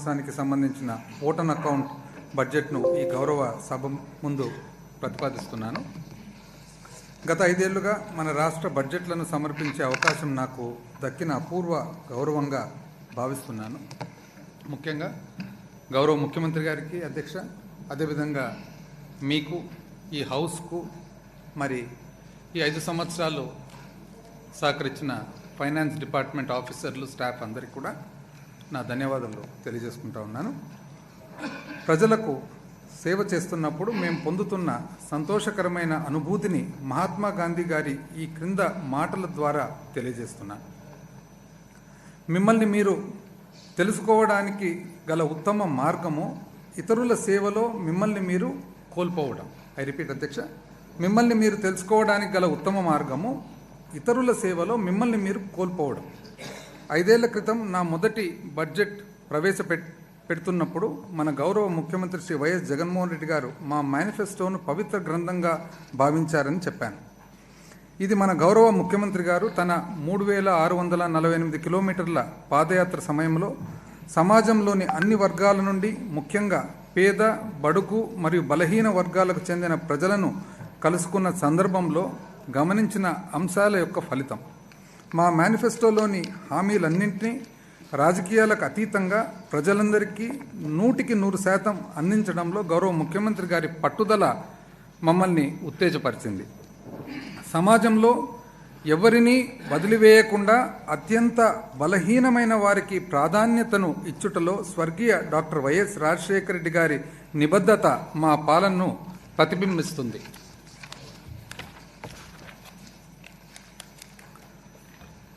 సంవత్సరానికి సంబంధించిన vote on account బడ్జెట్ను ఈ గౌరవ సభ ముందు ప్రతిపాదిస్తున్నాను. గత ఐదేళ్ళుగా మన రాష్ట్ర బడ్జెట్లను సమర్పించే అవకాశం నాకు దక్కిన అపూర్వ గౌరవంగా భావిస్తున్నాను. ముఖ్యంగా గౌరవ ముఖ్యమంత్రి గారికి అధ్యక్ష అదేవిధంగా మీకు ఈ హౌస్కు మరి ఈ ఐదు సంవత్సరాలు సహకరించిన ఫైనాన్స్ డిపార్ట్మెంట్ ఆఫీసర్లు స్టాఫ్ అందరికీ కూడా నా ధన్యవాదాలు తెలియజేసుకుంటా ఉన్నాను. ప్రజలకు సేవ చేస్తున్నప్పుడు మేము పొందుతున్న సంతోషకరమైన అనుభూతిని మహాత్మా గాంధీ గారి ఈ క్రింద మాటల ద్వారా తెలియజేస్తున్నాను మిమ్మల్ని మీరు తెలుసుకోవడానికి గల ఉత్తమ మార్గము ఇతరుల సేవలో మిమ్మల్ని మీరు కోల్పోవడం. ఐ రిపీట్ అధ్యక్ష. మిమ్మల్ని మీరు తెలుసుకోవడానికి గల ఉత్తమ మార్గము ఇతరుల సేవలో మిమ్మల్ని మీరు కోల్పోవడం. ఐదేళ్ళ క్రితం నా మొదటి బడ్జెట్ ప్రవేశపెట్ పెడుతున్నప్పుడు మన గౌరవ ముఖ్యమంత్రి శ్రీ వైఎస్ జగన్మోహన్ రెడ్డి గారు మా మేనిఫెస్టోను పవిత్ర గ్రంథంగా భావించారని చెప్పాను. ఇది మన గౌరవ ముఖ్యమంత్రి గారు తన మూడు వేల ఆరు వందల నలభై ఎనిమిది కిలోమీటర్ల పాదయాత్ర సమయంలో సమాజంలోని అన్ని వర్గాల నుండి ముఖ్యంగా పేద బడుగు మరియు బలహీన వర్గాలకు చెందిన ప్రజలను కలుసుకున్న సందర్భంలో గమనించిన అంశాల యొక్క ఫలితం. మా మేనిఫెస్టోలోని హామీలన్నింటినీ రాజకీయాలకు అతీతంగా ప్రజలందరికీ నూటికి నూరు శాతం అందించడంలో గౌరవ ముఖ్యమంత్రి గారి పట్టుదల మమ్మల్ని ఉత్తేజపరిచింది. సమాజంలో ఎవరిని వదిలివేయకుండా అత్యంత బలహీనమైన వారికి ప్రాధాన్యతను ఇచ్చుటలో స్వర్గీయ డాక్టర్ వైఎస్ రాజశేఖర రెడ్డి గారి నిబద్ధత మా పాలనను ప్రతిబింబిస్తుంది.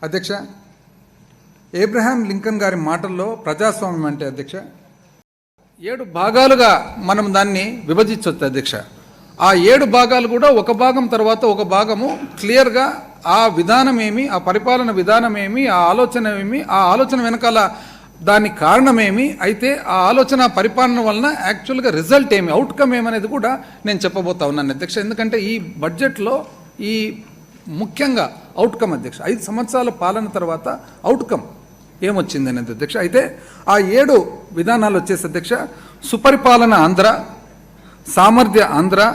అధ్యక్ష ఏబ్రహాం లింకన్ గారి మాటల్లో ప్రజాస్వామ్యం అంటే అధ్యక్ష ఏడు భాగాలుగా మనం దాన్ని విభజించవచ్చు అధ్యక్ష. ఆ ఏడు భాగాలు కూడా ఒక భాగం తర్వాత ఒక భాగము క్లియర్గా ఆ విధానం ఏమి ఆ పరిపాలన విధానం ఏమి ఆ ఆలోచన ఏమి ఆ ఆలోచన వెనకాల దాని కారణమేమి అయితే ఆ ఆలోచన పరిపాలన వలన యాక్చువల్గా రిజల్ట్ ఏమి అవుట్కమ్ ఏమనేది కూడా నేను చెప్పబోతా ఉన్నాను అధ్యక్ష. ఎందుకంటే ఈ బడ్జెట్లో ఈ ముఖ్యంగా అవుట్కమ్ అధ్యక్ష. ఐదు సంవత్సరాల పాలన తర్వాత అవుట్కమ్ ఏమొచ్చింది అనేది అధ్యక్ష. అయితే ఆ ఏడు విధానాలు వచ్చేసి అధ్యక్ష సుపరిపాలన ఆంధ్ర సామర్థ్య ఆంధ్ర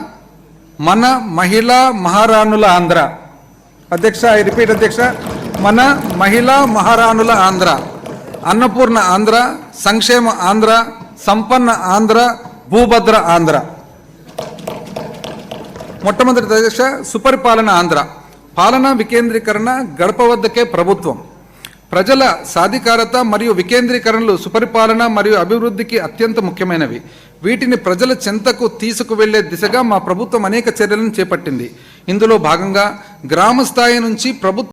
మన మహిళా మహారాణుల ఆంధ్ర. అధ్యక్ష ఐ రిపీట్ అధ్యక్ష. మన మహిళా మహారాణుల ఆంధ్ర అన్నపూర్ణ ఆంధ్ర సంక్షేమ ఆంధ్ర సంపన్న ఆంధ్ర భూభద్ర ఆంధ్ర. మొట్టమొదటి అధ్యక్ష సుపరిపాలన ఆంధ్ర. పాలనా వికేంద్రీకరణ గడప వద్దకే ప్రభుత్వం. ప్రజల సాధికారత మరియు వికేంద్రీకరణలు సుపరిపాలన మరియు అభివృద్ధికి అత్యంత ముఖ్యమైనవి. వీటిని ప్రజల చెంతకు తీసుకువెళ్ళే దిశగా మా ప్రభుత్వం అనేక చర్యలను చేపట్టింది. ఇందులో భాగంగా గ్రామ స్థాయి నుంచి ప్రభుత్వ